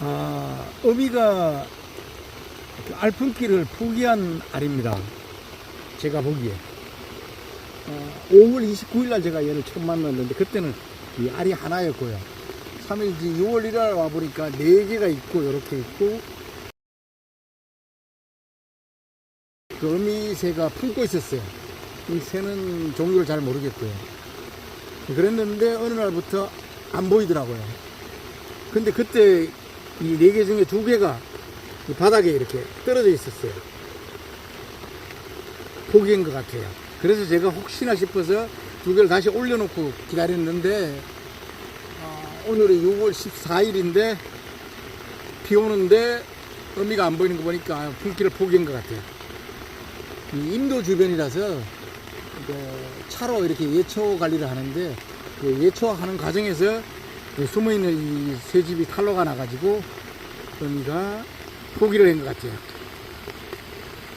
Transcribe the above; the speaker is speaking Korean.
아, 어미가 그 알품기를 포기한 알입니다. 제가 보기에. 어, 5월 29일 날 제가 얘를 처음 만났는데 그때는 이 알이 하나였고요. 3일 뒤 6월 1일 날 와보니까 4개가 있고 이렇게 있고 그 어미새가 품고 있었어요. 이 새는 종류를 잘 모르겠고요. 그랬는데 어느 날부터 안 보이더라고요. 근데 그때 이 네 개 중에 두 개가 이 바닥에 이렇게 떨어져 있었어요. 포기인 것 같아요. 그래서 제가 혹시나 싶어서 두 개를 다시 올려놓고 기다렸는데 아, 오늘이 6월 14일인데 비 오는데 의미가 안 보이는 거 보니까 품기를 포기한 것 같아요. 이 인도 주변이라서 그 차로 이렇게 예초 관리를 하는데 그 예초하는 과정에서 이 숨어있는 이 새집이 탈로가 나가지고 의미가 포기를 한 것 같아요.